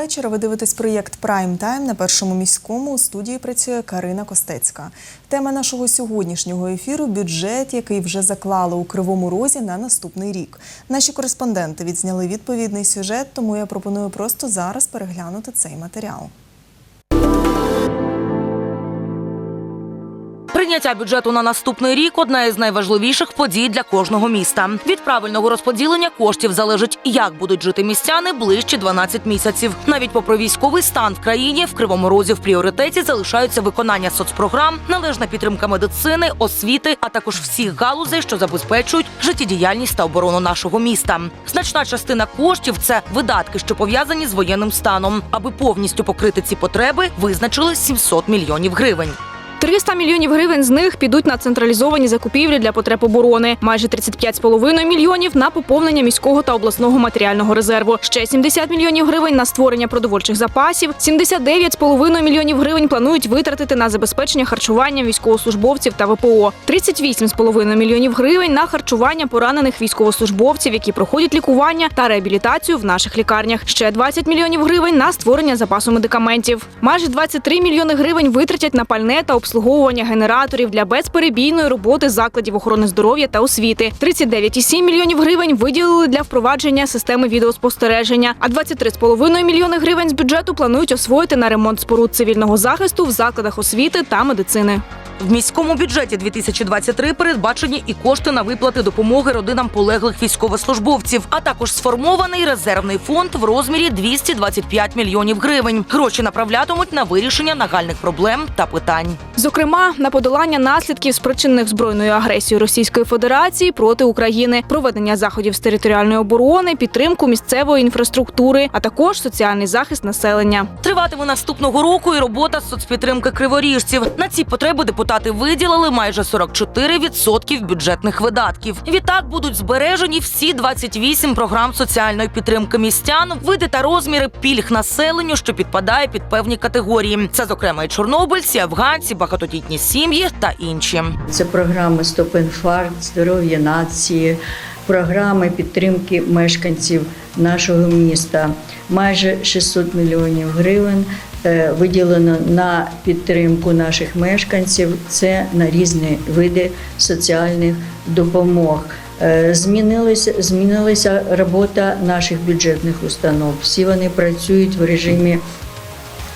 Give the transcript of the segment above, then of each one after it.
Вечора. Ви дивитесь проєкт Прайм Тайм на першому міському. У студії працює Карина Костецька. Тема нашого сьогоднішнього ефіру бюджет, який вже заклали у кривому розі на наступний рік. Наші кореспонденти відзняли відповідний сюжет, тому я пропоную просто зараз переглянути цей матеріал. Прийняття бюджету на наступний рік одна із найважливіших подій для кожного міста. Від правильного розподілення коштів залежить, як будуть жити містяни ближче 12 місяців. Навіть попри військовий стан в країні в кривому розі в пріоритеті залишаються виконання соцпрограм, належна підтримка медицини, освіти, а також всіх галузей, що забезпечують життєдіяльність та оборону нашого міста. Значна частина коштів це видатки, що пов'язані з воєнним станом. Аби повністю покрити ці потреби, визначили 700 мільйонів гривень. 300 мільйонів гривень з них підуть на централізовані закупівлі для потреб оборони, майже 35,5 мільйонів на поповнення міського та обласного матеріального резерву. Ще 70 мільйонів гривень на створення продовольчих запасів. 79,5 мільйонів гривень планують витратити на забезпечення харчування військовослужбовців та ВПО. 38,5 мільйонів гривень на харчування поранених військовослужбовців, які проходять лікування та реабілітацію в наших лікарнях. Ще 20 мільйонів гривень на створення запасу медикаментів. Майже 23 мільйони гривень витратять на пальне та обслуговування генераторів для безперебійної роботи закладів охорони здоров'я та освіти. 39,7 мільйонів гривень виділили для впровадження системи відеоспостереження. А 23,5 мільйони гривень з бюджету планують освоїти на ремонт споруд цивільного захисту в закладах освіти та медицини. В міському бюджеті 2023 передбачені і кошти на виплати допомоги родинам полеглих військовослужбовців, а також сформований резервний фонд в розмірі 225 мільйонів гривень. Гроші направлятимуть на вирішення нагальних проблем та питань. Зокрема, на подолання наслідків спричинених збройною агресією Російської Федерації проти України, проведення заходів з територіальної оборони, підтримку місцевої інфраструктури, а також соціальний захист населення. Триватиме наступного року і робота соцпідтримки криворіжців. На ці потреби депутати виділили майже 44% бюджетних видатків. Відтак будуть збережені всі 28 програм соціальної підтримки містян, види та розміри пільг населенню, що підпадає під певні категорії. Це, зокрема, і чорнобильці, афганці, багатодітні сім'ї та інші. Це програми Стоп інфаркт, здоров'я нації, програми підтримки мешканців нашого міста. Майже 600 мільйонів гривень е, виділено на підтримку наших мешканців. Це на різні види соціальних допомог. Е, Змінилася, змінилася робота наших бюджетних установ. Всі вони працюють в режимі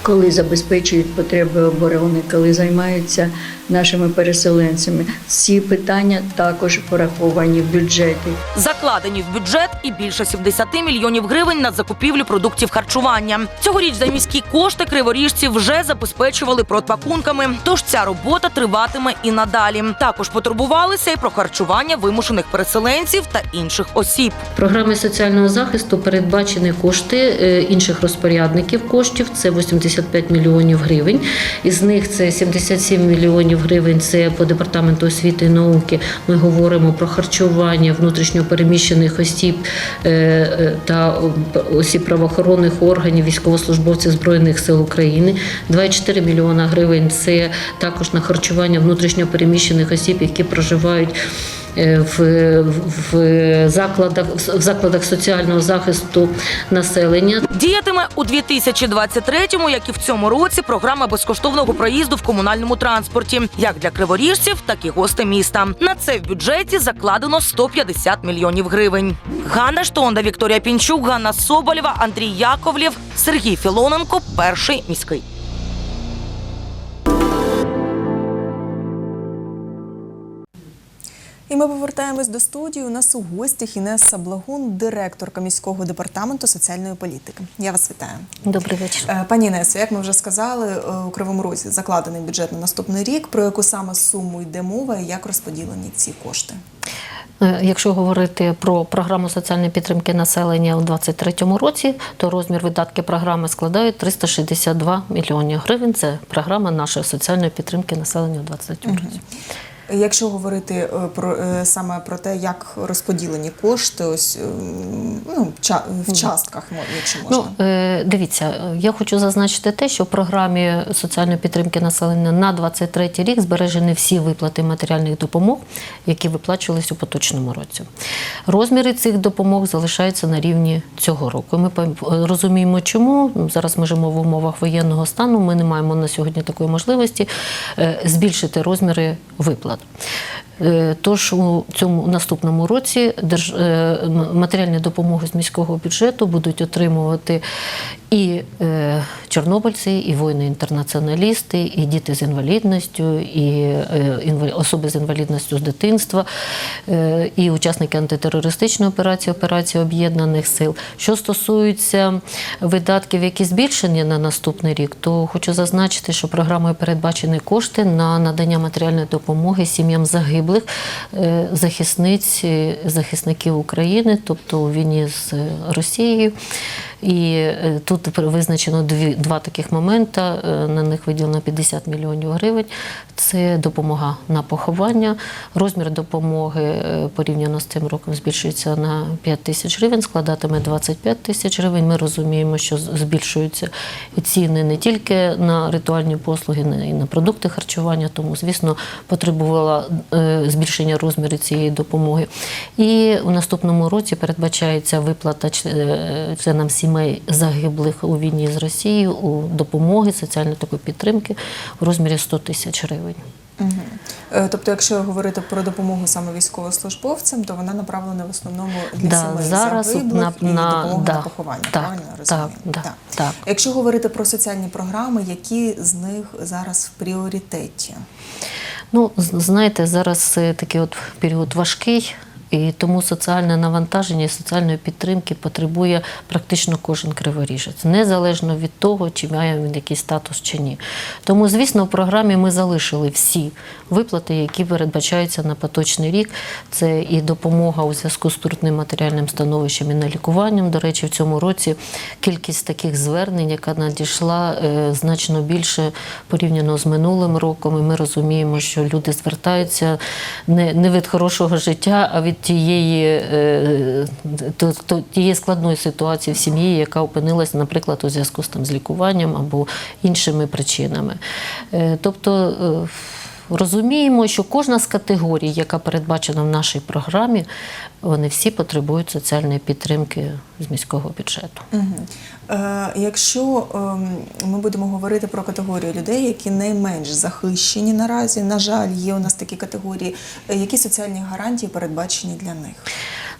коли забезпечують потреби оборони, коли займаються нашими переселенцями. Ці питання також пораховані в бюджеті. Закладені в бюджет і більше 70 мільйонів гривень на закупівлю продуктів харчування. Цьогоріч за міські кошти криворіжці вже забезпечували продпакунками. Тож ця робота триватиме і надалі. Також потурбувалися і про харчування вимушених переселенців та інших осіб. Програми соціального захисту передбачені кошти е, інших розпорядників коштів. Це 85 мільйонів гривень. Із них це 77 мільйонів гривень. Це по департаменту освіти і науки. Ми говоримо про харчування внутрішньопереміщених осіб е, е, та осіб правоохоронних органів, військовослужбовців збройних сил України. 2,4 мільйона гривень. Це також на харчування внутрішньопереміщених осіб, які проживають в, в закладах в закладах соціального захисту населення. Діятиме у 2023-му, як і в цьому році, програма безкоштовного проїзду в комунальному транспорті, як для криворіжців, так і гостей міста. На це в бюджеті закладено 150 мільйонів гривень. Ганна Штонда, Вікторія Пінчук, Ганна Соболєва, Андрій Яковлєв, Сергій Філоненко. Перший міський. І ми повертаємось до студії. У нас у гостях Інеса Благун, директорка міського департаменту соціальної політики. Я вас вітаю. Добрий вечір. Е, Пані Інесо, як ми вже сказали, е, у Кривому Розі закладений бюджет на наступний рік. Про яку саме суму йде мова і як розподілені ці кошти? Е, Якщо говорити про програму соціальної підтримки населення у 2023 році, то розмір видатки програми складає 362 мільйони гривень. Це програма нашої соціальної підтримки населення у 2023 році. Якщо говорити е, про е, саме про те, як розподілені кошти, ось ем, ну, в частках, ну, якщо можна. Ну, е, дивіться, е, я хочу зазначити те, що в програмі соціальної підтримки населення на 23 рік збережені всі виплати матеріальних допомог, які виплачувались у поточному році. Розміри цих допомог залишаються на рівні цього року. Ми розуміємо, чому зараз ми живемо в умовах воєнного стану. Ми не маємо на сьогодні такої можливості е, збільшити розміри виплат. Е, Тож у цьому наступному році е, матеріальні допомоги з міського бюджету будуть отримувати і е, чорнобильці, і воїни-інтернаціоналісти, і діти з інвалідністю, і е, особи з інвалідністю з дитинства, е, і учасники антитерористичної операції, операції об'єднаних сил. Що стосується видатків, які збільшені на наступний рік, то хочу зазначити, що програмою передбачені кошти на надання матеріальної допомоги сім'ям загиблих е, захисниць, захисників України, тобто у війні з Росією. І е, тут визначено дві, два таких моменти. Е, На них виділено 50 мільйонів гривень. Це допомога на поховання. Розмір допомоги е, порівняно з цим роком збільшується на 5 тисяч гривень, складатиме 25 тисяч гривень. Ми розуміємо, що збільшуються ціни не тільки на ритуальні послуги, на- і на продукти харчування. Тому, звісно, потребувала збільшення розміру цієї допомоги. І у наступному році передбачається виплата чле- членам сімей загиблих у війні з Росією у допомоги соціальної такої підтримки у розмірі 100 тисяч гривень. Е, Тобто, якщо говорити про допомогу саме військовослужбовцям, то вона направлена в основному для Да, сімей зараз загиблих на- і на- допомога да, на поховання. так, правильно так, да, так. Якщо говорити про соціальні програми, які з них зараз в пріоритеті? Ну, знаєте, зараз е, такий от період важкий. І тому соціальне навантаження і соціальної підтримки потребує практично кожен криворіжець, незалежно від того, чи має він якийсь статус чи ні. Тому, звісно, в програмі ми залишили всі виплати, які передбачаються на поточний рік. Це і допомога у зв'язку з трудним матеріальним становищем і на лікуванням. До речі, в цьому році кількість таких звернень, яка надійшла е, значно більше порівняно з минулим роком. І ми розуміємо, що люди звертаються не, не від хорошого життя, а від тієї, е, то, то, тієї складної ситуації в сім'ї, яка опинилась, наприклад, у зв'язку з, там, з лікуванням або іншими причинами. Е, Тобто е, розуміємо, що кожна з категорій, яка передбачена в нашій програмі, вони всі потребують соціальної підтримки з міського бюджету. Е, Якщо ем, ми будемо говорити про категорію людей, які найменш захищені наразі, на жаль, є у нас такі категорії, е, які соціальні гарантії передбачені для них?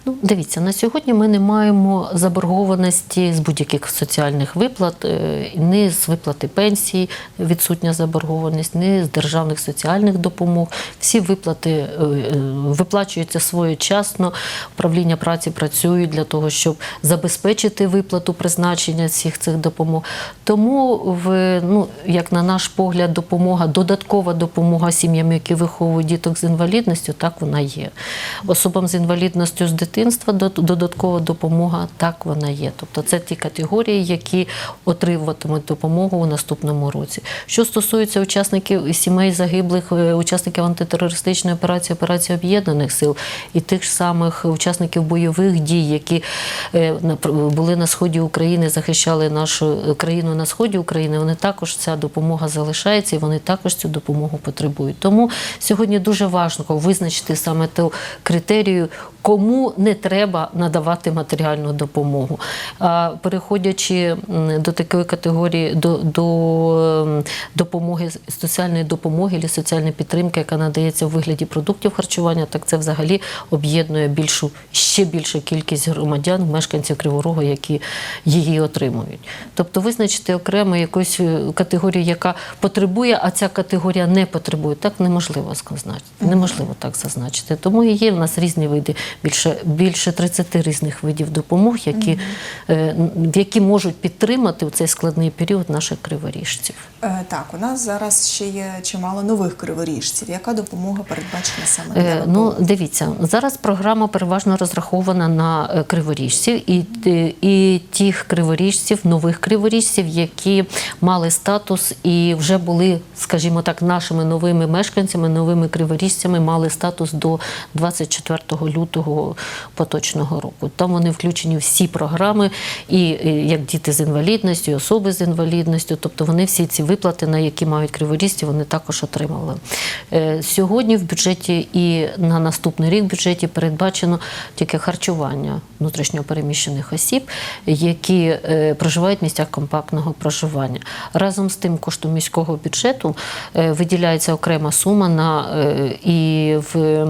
Ну, дивіться, на сьогодні ми не маємо заборгованості з будь-яких соціальних виплат, е, ні з виплати пенсій, відсутня заборгованість, ні з державних соціальних допомог. Всі виплати е, е, виплачуються своєчасно. Управління праці працюють для того, щоб забезпечити виплату призначення всіх цих допомог. Тому, в, ну, як на наш погляд, допомога, додаткова допомога сім'ям, які виховують діток з інвалідністю, так вона є. Особам з інвалідністю з дитинства додаткова допомога, так вона є. Тобто це ті категорії, які отримуватимуть допомогу у наступному році. Що стосується учасників сімей загиблих, е, учасників антитерористичної операції, операції об'єднаних сил і тих ж самих учасників бойових дій, які е, були на сході України, захищали нашу е, країну на сході України, вони також ця допомога залишається і вони також цю допомогу потребують. Тому сьогодні дуже важливо визначити саме ту критерію, кому не треба надавати матеріальну допомогу. А переходячи до такої категорії, до, до ем, допомоги соціальної допомоги чи соціальної підтримки, яка надається в вигляді продуктів харчування, так це взагалі об'єднує більшу ще більшу кількість громадян, мешканців Криворога, які її отримують. Тобто визначити окремо якусь е, категорію, яка потребує, а ця категорія не потребує, так неможливо сказати. Неможливо так зазначити. Тому і є в нас різні види, більше, більше 30 різних видів допомог, які, е, в які можуть підтримати в цей складний період наших криворіжців. Е, Так, у нас зараз ще є чимало нових криворіжців. Яка допомога передбачена саме для Е, Ну, дивіться, зараз програма переважно розрахована на криворіжців і, і тих криворіжців, нових криворіжців, які мали статус і вже були, скажімо так, нашими новими мешканцями, новими криворіжцями, мали статус до 24 лютого поточного року. Там вони включені всі програми, і, як діти з інвалідністю, і особи з інвалідністю, тобто вони всі ці виплати, на які мають криворізці, вони також отримали. Е, Сьогодні в бюджеті і на наступний рік в бюджеті передбачено тільки харчування внутрішньопереміщених осіб, які е, проживають в місцях компактного проживання. Разом з тим, коштом міського бюджету е, виділяється окрема сума на і в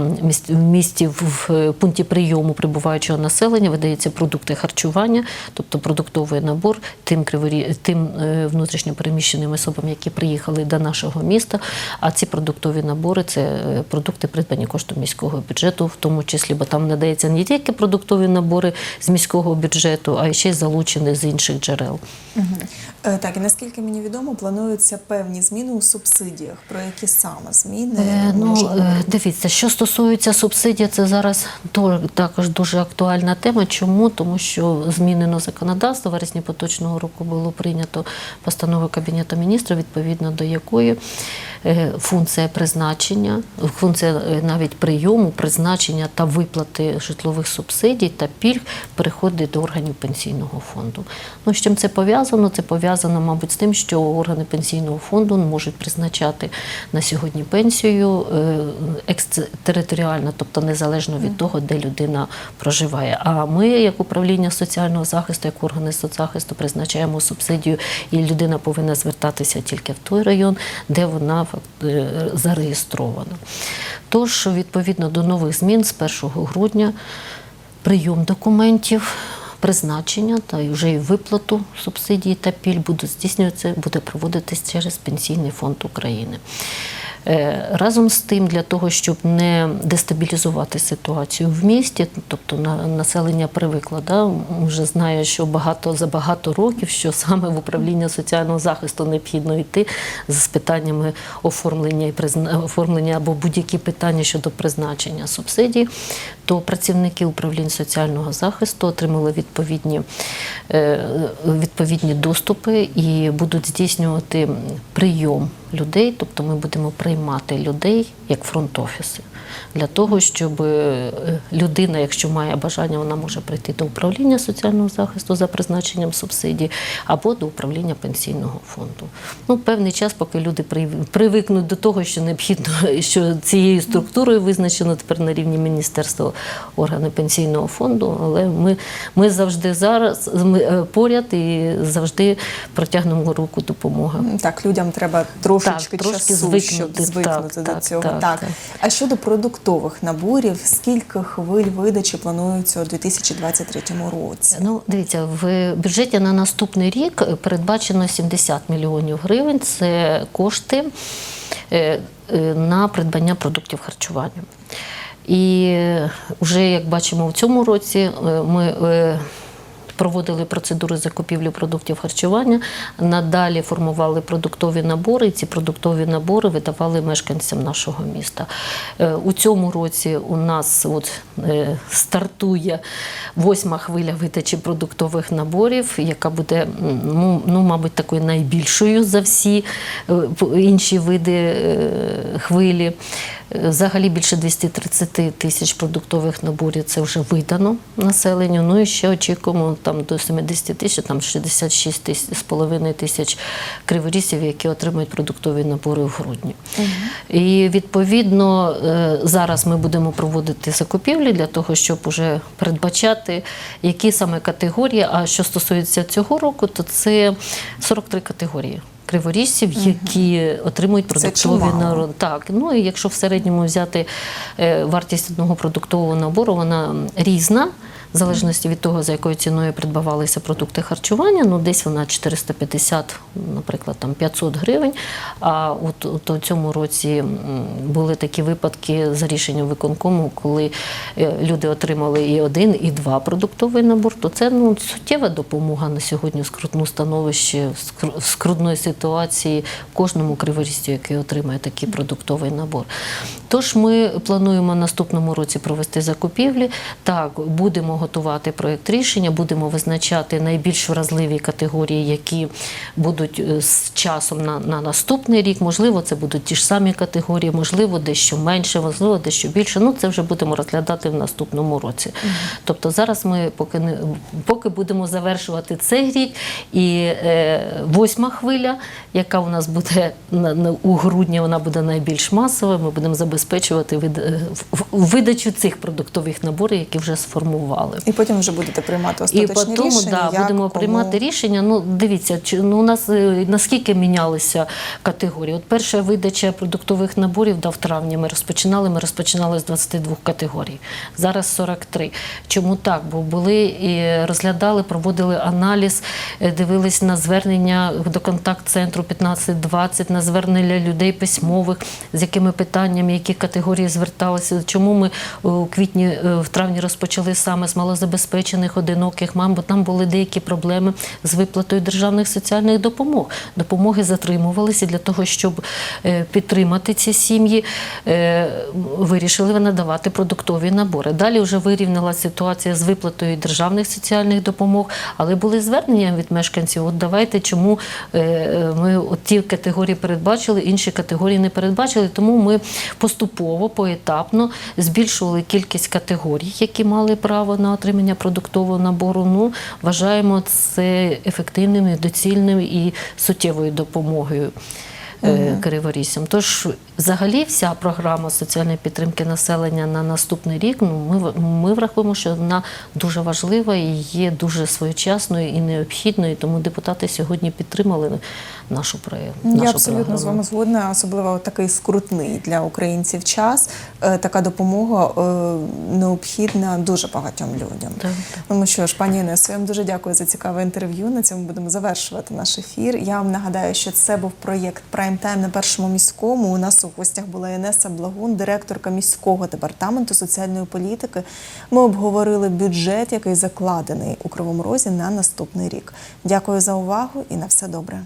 місті, в пункті прийому прибуваючого населення видаються продукти харчування, тобто продуктовий набор тим криворі, тим е, внутрішньопереміщеним особам, які приїхали до нашого міста. А ці продуктові набори це е, продукти, придбані коштом міського бюджету, в тому числі, бо там надається не тільки продуктові набори з міського бюджету, а й ще й залучені з інших джерел. Е, Так, і наскільки мені відомо, плануються певні зміни у субсидіях. Про які саме зміни Е, Ну, е, дивіться, що стосується субсидій, це зараз також дуже актуальна тема. Чому? Тому що змінено законодавство. Вересні поточного року було прийнято постанову Кабінету міністрів, відповідно до якої функція призначення, функція е, навіть прийому, призначення та виплати житлових субсидій та пільг переходить до органів пенсійного фонду. Ну, з чим це пов'язано? Це пов'язано, мабуть, з тим, що органи пенсійного фонду можуть призначати на сьогодні пенсію е, екстериторіально, тобто незалежно від того, де людина проживає. А ми, як управління соціального захисту, як органи соцзахисту, призначаємо субсидію, і людина повинна звертатися тільки в той район, де вона е. Тож, відповідно до нових змін з 1 грудня прийом документів. Призначення та вже і виплату субсидій та пільг будуть здійснюватися, буде проводитись через Пенсійний фонд України. Е, Разом з тим, для того, щоб не дестабілізувати ситуацію в місті, тобто на- населення привикло, да, вже знає, що багато за багато років, що саме в управління соціального захисту необхідно йти з питаннями оформлення і призна... оформлення або будь-які питання щодо призначення субсидій, то працівники управлінь соціального захисту отримали відповідні, е, відповідні доступи і будуть здійснювати прийом людей, тобто ми будемо приймати людей як фронт-офіси. Для того, щоб е, людина, якщо має бажання, вона може прийти до управління соціального захисту за призначенням субсидій або до управління пенсійного фонду. Ну, певний час, поки люди прив- привикнуть до того, що необхідно, що цією структурою визначено тепер на рівні міністерства органи пенсійного фонду, але ми, ми завжди зараз ми е, поряд і завжди протягнемо руку допомоги. Так, людям треба трошечки Так, часу, звикнути, щоб звикнути так, до так, цього. так, так. А щодо продуктових наборів, скільки хвиль видачі планується у 2023 році? Ну, дивіться, в бюджеті на наступний рік передбачено 70 мільйонів гривень. Це кошти е, е, на придбання продуктів харчування. І вже, як бачимо, в цьому році е, ми е, проводили процедури закупівлі продуктів харчування, надалі формували продуктові набори, і ці продуктові набори видавали мешканцям нашого міста. Е, У цьому році у нас от, е, стартує восьма хвиля видачі продуктових наборів, яка буде, ну, ну, мабуть, такою найбільшою за всі е, інші види хвилі. Взагалі більше 230 тисяч продуктових наборів це вже видано населенню. Ну і ще очікуємо там до 70 тисяч, там 66 тисяч з половиною тисяч криворісів, які отримують продуктові набори в грудні. І відповідно е, зараз ми будемо проводити закупівлі для того, щоб уже передбачати, які саме категорії. А що стосується цього року, то це 43 категорії. Криворіжців, які отримують продуктові набори. Так, ну і якщо в середньому взяти е, вартість одного продуктового набору, вона різна. В залежності від того, за якою ціною придбавалися продукти харчування, ну десь вона 450, наприклад, там 500 гривень. А от, от у цьому році були такі випадки за рішенням виконкому, коли е, люди отримали і один, і два продуктовий набор, то це ну, суттєва допомога на сьогодні в скрутну становище, в скрутної ситуації кожному криворізцю, який отримає такий продуктовий набор. Тож ми плануємо наступному році провести закупівлі. Так, будемо будемо готувати проєкт рішення, будемо визначати найбільш вразливі категорії, які будуть е, з часом на, на наступний рік. Можливо, це будуть ті ж самі категорії, можливо, дещо менше, можливо, дещо більше. Ну, це вже будемо розглядати в наступному році. Тобто зараз ми поки не поки будемо завершувати цей рік, і е, восьма хвиля, яка у нас буде на, на, у грудні, вона буде найбільш масовою. Ми будемо забезпечувати від, е, в- в- видачу цих продуктових наборів, які вже сформували. І потім вже будете приймати І потім рішення. да, як, будемо кому. приймати рішення. Ну, дивіться, чи ну у нас е, наскільки мінялися категорії. От перша видача продуктових наборів да, в травні ми розпочинали. Ми розпочинали з 22 категорій. Зараз 43. Чому так? Бо були і розглядали, проводили аналіз, е, дивились на звернення до контакт-центру 15-20, на звернення людей письмових, з якими питаннями, які категорії зверталися. Чому ми е, у квітні, в травні розпочали саме з малозабезпечених одиноких мам, бо там були деякі проблеми з виплатою державних соціальних допомог. Допомоги затримувалися для того, щоб е, підтримати ці сім'ї. е, Вирішили надавати продуктові набори. Далі вже вирівняла ситуація з виплатою державних соціальних допомог, але були звернення від мешканців. От давайте, чому е, ми от ті категорії передбачили, інші категорії не передбачили. Тому ми поступово, поетапно збільшували кількість категорій, які мали право на отримання продуктового набору. Ну вважаємо це ефективним, і доцільним і суттєвою допомогою. е, Тож, взагалі, вся програма соціальної підтримки населення на наступний рік. Ну ми ми врахуємо, що вона дуже важлива і є дуже своєчасною і необхідною. Тому депутати сьогодні підтримали нашу проєкт. Я абсолютно з вами згодна, особливо такий скрутний для українців час. Е, Така допомога е, необхідна дуже багатьом людям. Так, Ну що ж, пані Інесо, я вам дуже дякую за цікаве інтерв'ю. На цьому будемо завершувати наш ефір. Я вам нагадаю, що це був проєкт Прайм Тайм на першому міському. У нас у гостях була Інеса Благун, директорка міського департаменту соціальної політики. Ми обговорили бюджет, який закладений у Кривому Розі на наступний рік. Дякую за увагу і на все добре.